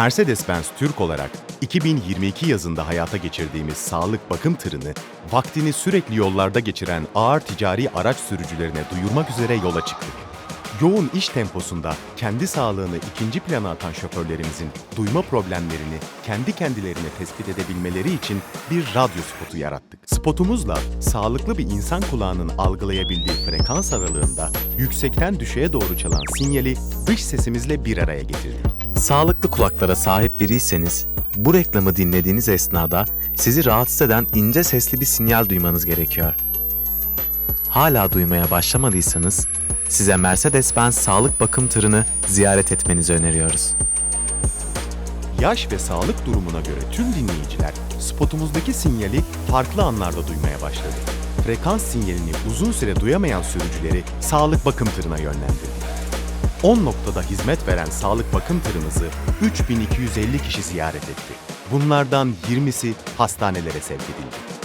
Mercedes-Benz Türk olarak 2022 yazında hayata geçirdiğimiz sağlık bakım tırını vaktini sürekli yollarda geçiren ağır ticari araç sürücülerine duyurmak üzere yola çıktık. Yoğun iş temposunda kendi sağlığını ikinci plana atan şoförlerimizin duyma problemlerini kendi kendilerine tespit edebilmeleri için bir radyo spotu yarattık. Spotumuzla sağlıklı bir insan kulağının algılayabildiği frekans aralığında yüksekten düşüğe doğru çalan sinyali dış sesimizle bir araya getirdik. Sağlıklı kulaklara sahip biriyseniz, bu reklamı dinlediğiniz esnada sizi rahatsız eden ince sesli bir sinyal duymanız gerekiyor. Hala duymaya başlamadıysanız, size Mercedes-Benz sağlık bakım tırını ziyaret etmenizi öneriyoruz. Yaş ve sağlık durumuna göre tüm dinleyiciler spotumuzdaki sinyali farklı anlarda duymaya başladı. Frekans sinyalini uzun süre duyamayan sürücüleri sağlık bakım tırına yönlendirdik. 10 noktada hizmet veren sağlık bakım tırımızı 3250 kişi ziyaret etti. Bunlardan 20'si hastanelere sevk edildi.